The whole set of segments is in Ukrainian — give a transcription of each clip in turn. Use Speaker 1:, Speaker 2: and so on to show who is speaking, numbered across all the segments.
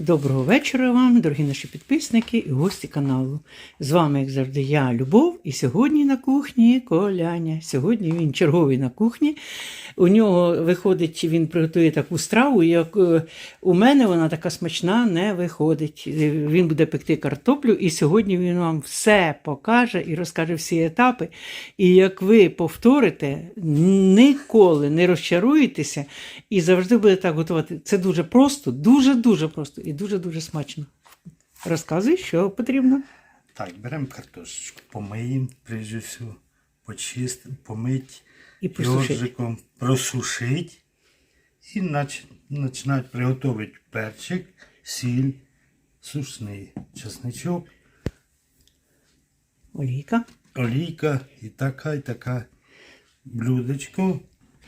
Speaker 1: Доброго вечора вам, дорогі наші підписники і гості каналу. З вами, як завжди, я, Любов, і сьогодні на кухні Коляня. Сьогодні він черговий на кухні. У нього виходить, він приготує таку страву, як е, у мене вона така смачна не виходить. Е, Він буде пекти картоплю, і сьогодні він вам все покаже і розкаже всі етапи. І як ви повторите, ніколи не розчаруєтеся і завжди будете так готувати. Це дуже просто, дуже-дуже просто і дуже-дуже смачно. Розказуй, що потрібно.
Speaker 2: Так, беремо картошечку, помиємо, прежде всього, почистимо, помить,
Speaker 1: І просушити.
Speaker 2: йоржиком просушить і починають приготувати перчик, сіль, сушний чесничок,
Speaker 1: Олійка.
Speaker 2: олійка і така, і така блюдечко,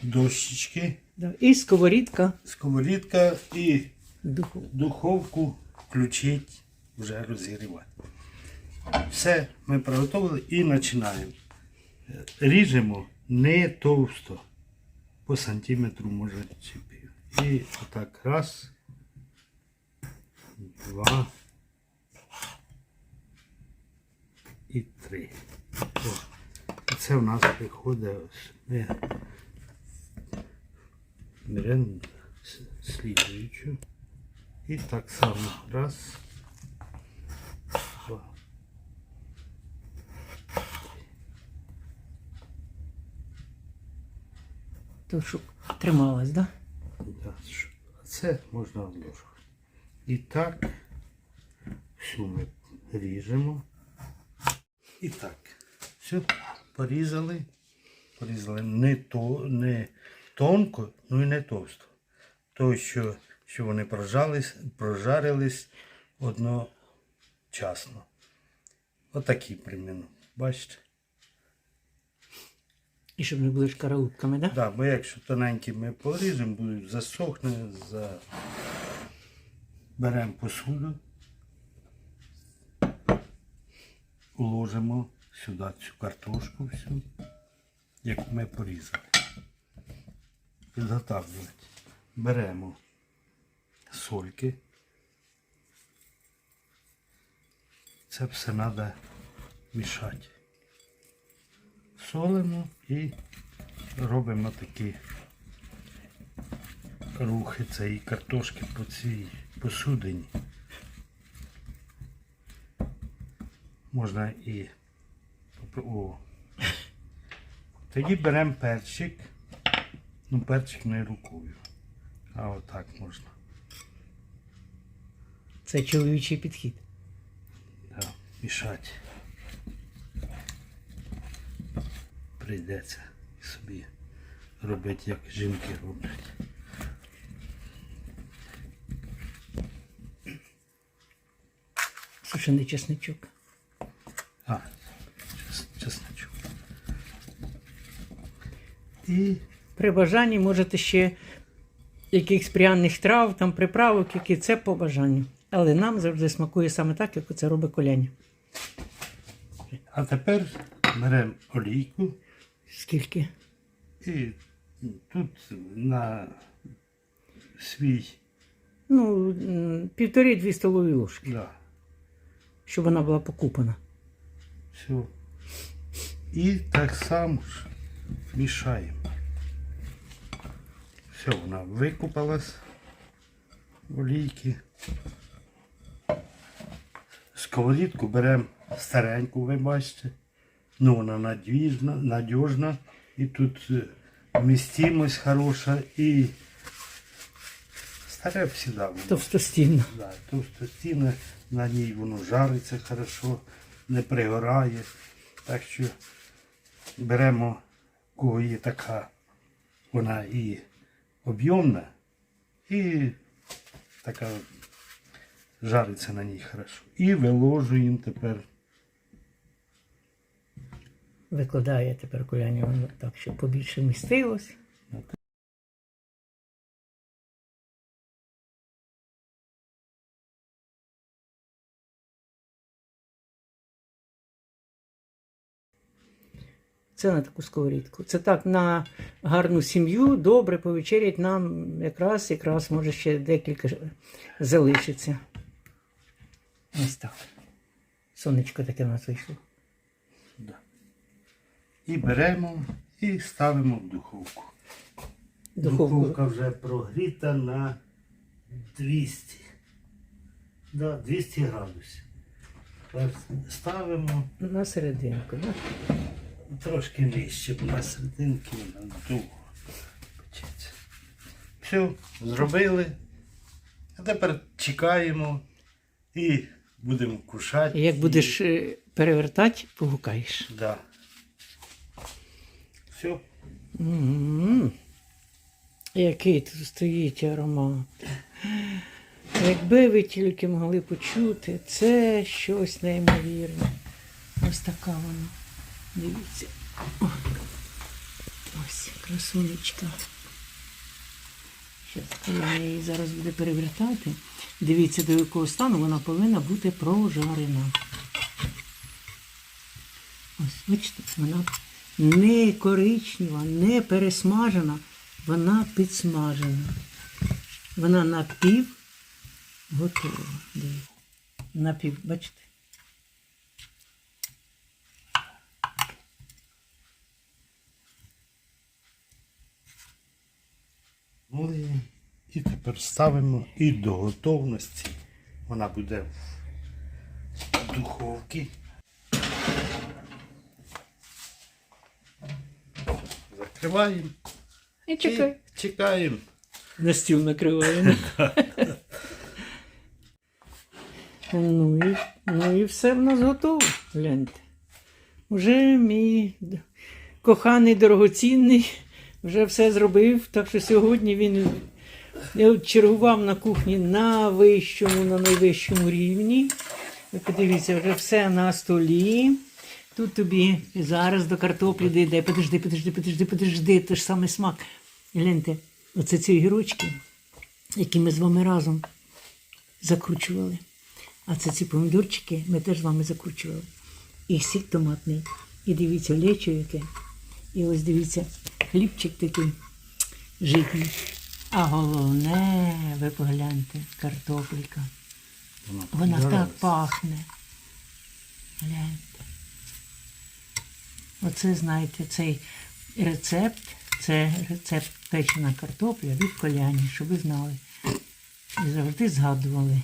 Speaker 2: дощечки,
Speaker 1: Да. І сковорідка
Speaker 2: сковорідка і
Speaker 1: духовку.
Speaker 2: духовку включить, вже розігрівати. Все ми приготували і починаємо. Ріжемо не товсто, по сантиметру може чи. І отак раз, два і три. О, Це в нас виходить. Ми беремо слідуючу. І так само. Раз. Два.
Speaker 1: То щоб трималась, да?
Speaker 2: Да, Це можна одложувати. І так всю ми ріжемо. І так. Все, порізали. Порізали не, то, не тонко, ну і не товсто. То, що, що вони прожарились, прожарились одночасно. Отакі примірно. Бачите?
Speaker 1: І щоб не були шкаралупками, да?
Speaker 2: Да, бо якщо тоненькі ми поріжемо, будуть засохне, за... беремо посуду, уложимо сюди цю картошку всю, яку ми порізали. Підготавлювати. Беремо сольки. Це все треба мішати. Солимо і робимо такі рухи цієї картошки по цій посудині. Можна і о. Тоді беремо перчик. Ну, перчик не рукою. А отак можна.
Speaker 1: Це чоловічий підхід.
Speaker 2: Да, мішати. Прийдеться собі робити, як жінки роблять.
Speaker 1: Сушений чесничок.
Speaker 2: А, чесночок. І
Speaker 1: При бажанні можете ще якихось пряних трав, там приправок, які це по бажанню. Але нам завжди смакує саме так, як це робить коляня.
Speaker 2: А тепер беремо олійку
Speaker 1: Скільки?
Speaker 2: і тут на свій,
Speaker 1: Ну, півтори-дві столові ложки,
Speaker 2: да,
Speaker 1: щоб вона була покупана.
Speaker 2: все. І так само ж мішаємо. Все, вона викупалась олійки. Сковорідку беремо стареньку, ви бачите. Ну, вона надіжна, надіжна. І тут е, вмістимость хороша і старе завжди воно.
Speaker 1: Товстостінно.
Speaker 2: Да, товстостіна, на ній воно жариться хорошо, не пригорає. Так що беремо, кого є така, вона і об'ємна, і така жариться на ній хорошо. І виложуємо тепер.
Speaker 1: Викладає тепер коляня воно так, щоб побільше вмістилось. Це на таку сковорідку. Це так на гарну сім'ю, добре повечерять нам якраз, якраз може ще декілька залишиться. Ось так. Сонечко таке в нас вийшло.
Speaker 2: Да. І беремо і ставимо в духовку.
Speaker 1: Духовку.
Speaker 2: Духовка вже прогріта на 200. Да, 200 градусів. Ставимо
Speaker 1: На серединку. Да?
Speaker 2: трошки нижче, бо на серединки вона довго печеться. Все, зробили. А тепер чекаємо і будемо кушати.
Speaker 1: Як будеш е, перевертати, погукаєш.
Speaker 2: Да. Все.
Speaker 1: М. Який тут стоїть аромат. Якби ви тільки могли почути, це щось неймовірне. Ось така вона. Дивіться. О. Ось красунечка. Я її зараз буде перевертати. Дивіться, до якого стану вона повинна бути прожарена. Ось, бачите, вона не коричнева, не пересмажена, вона підсмажена. Вона напів готова. Напів, бачите?
Speaker 2: Ну і, і тепер ставимо і до готовності. Вона буде в духовці. Закриваємо
Speaker 1: І
Speaker 2: і чекаємо.
Speaker 1: На стіл накриваємо. ну, і, ну і все в нас готово. Гляньте. Уже мій коханий дорогоцінний вже все зробив. Так що сьогодні він чергував на кухні на вищому, на найвищому рівні. Ви подивіться, вже все на столі. Тут тобі зараз до картоплі дійде. Подожди, подожди, подожди, подожди, то ж саме смак. Гляньте, оце ці огірочки, які ми з вами разом закручували. А це ці помідорчики ми теж з вами закручували. І сік томатний. І дивіться, лечо яке. І ось дивіться, хлібчик такий житній. А головне, ви погляньте, картопелька. Вона так пахне. Гляньте. Оце, знаєте, цей рецепт, це рецепт печена картопля від коляні, щоб ви знали. І завжди згадували.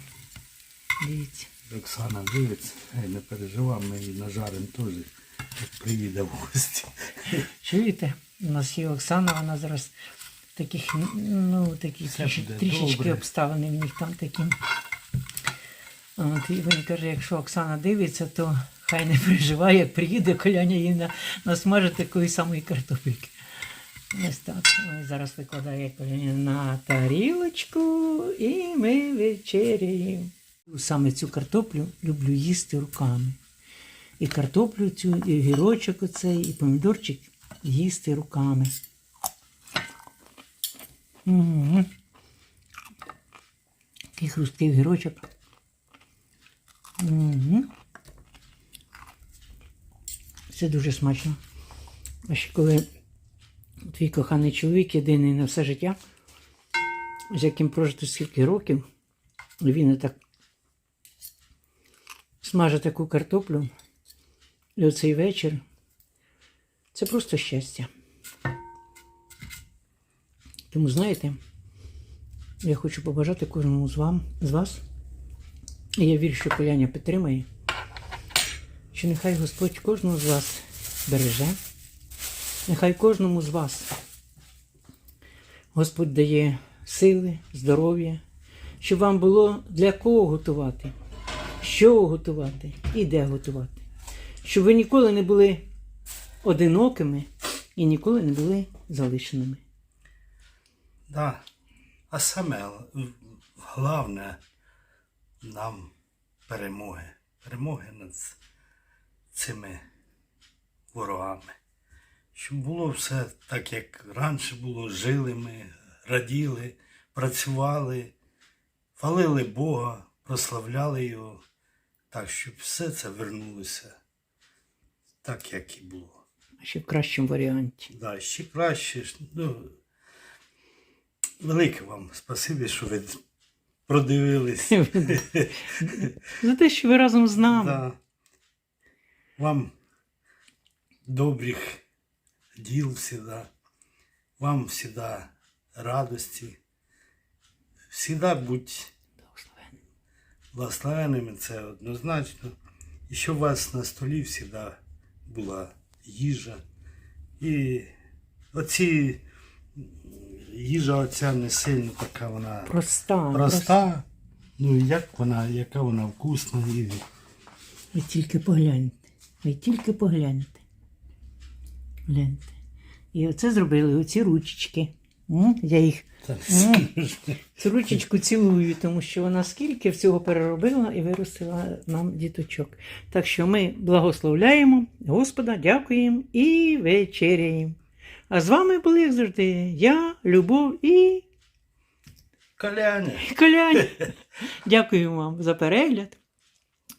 Speaker 1: Дивіться.
Speaker 2: Оксана дивиться, не переживай, ми її нажаримо теж, як приїде в гості.
Speaker 1: Чуєте? У нас є Оксана, вона зараз таких, ну, такі тріш- трішечки
Speaker 2: добре.
Speaker 1: обставини в них там такі. От, і він каже, якщо Оксана дивиться, то хай не переживає, як приїде коляня їй на, насмажить такої самої картопельки. Ось так. Ось зараз викладає коляня на тарілочку і ми вечеряємо. Саме цю картоплю люблю їсти руками. І картоплю цю, і гірочок оцей, і помідорчик їсти руками. М. Такий хрусткий гірочок. М. Це дуже смачно. А ще коли твій коханий чоловік єдиний на все життя, з яким прожито скільки років, і він так смаже таку картоплю. І оцей вечір це просто щастя. Тому, знаєте, я хочу побажати кожному з вам, з вас, і я вірю, що коляня підтримає, що нехай Господь кожного з вас береже, нехай кожному з вас Господь дає сили, здоров'я, щоб вам було для кого готувати, що готувати і де готувати. Щоб ви ніколи не були одинокими і ніколи не були залишеними.
Speaker 2: Да. А саме головне нам перемоги. Перемоги над цими ворогами. Щоб було все так, як раніше було, жили ми, раділи, працювали, хвалили Бога, прославляли Його, так, щоб все це вернулося так, як і було.
Speaker 1: Ще в кращому варіанті.
Speaker 2: Да, ще краще. Ну, велике вам спасибі, що ви продивились.
Speaker 1: За те, що ви разом з нами.
Speaker 2: Да. Вам добрих діл всегда. Вам всегда радості. Всегда будь
Speaker 1: Благословен.
Speaker 2: благословенними, це однозначно. І щоб у вас на столі завжди була їжа. І оці їжа оця не сильно така вона
Speaker 1: Проста.
Speaker 2: проста. Ну як вона, яка вона вкусна. І...
Speaker 1: Ви тільки погляньте. Ви тільки погляньте. Гляньте. І оце зробили оці ручечки. Я їх цю ручечку цілую, тому що вона скільки всього переробила і виростила нам діточок. Так що ми благословляємо Господа, дякуємо і вечеряємо. А з вами були як завжди я, Любов і
Speaker 2: Коляня.
Speaker 1: Коляня. Дякую вам за перегляд.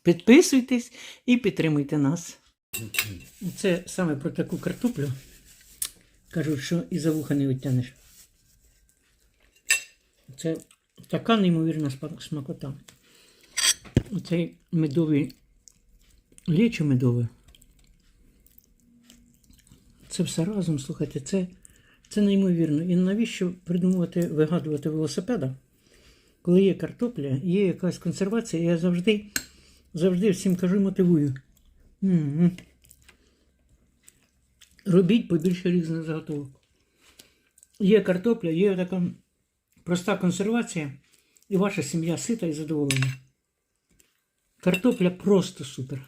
Speaker 1: Підписуйтесь і підтримуйте нас. Це саме про таку картоплю. Кажуть, що і за вуха не витягнеш. Це така неймовірна смакота. Оцей медовий лічо медове. Це все разом, слухайте, це, це неймовірно. І навіщо придумувати, вигадувати велосипеда? Коли є картопля, є якась консервація, я завжди, завжди всім кажу мотивую. М-м. Робіть побільше різних заготовок. Є картопля, є така проста консервація, і ваша сім'я сита і задоволена. Картопля просто супер.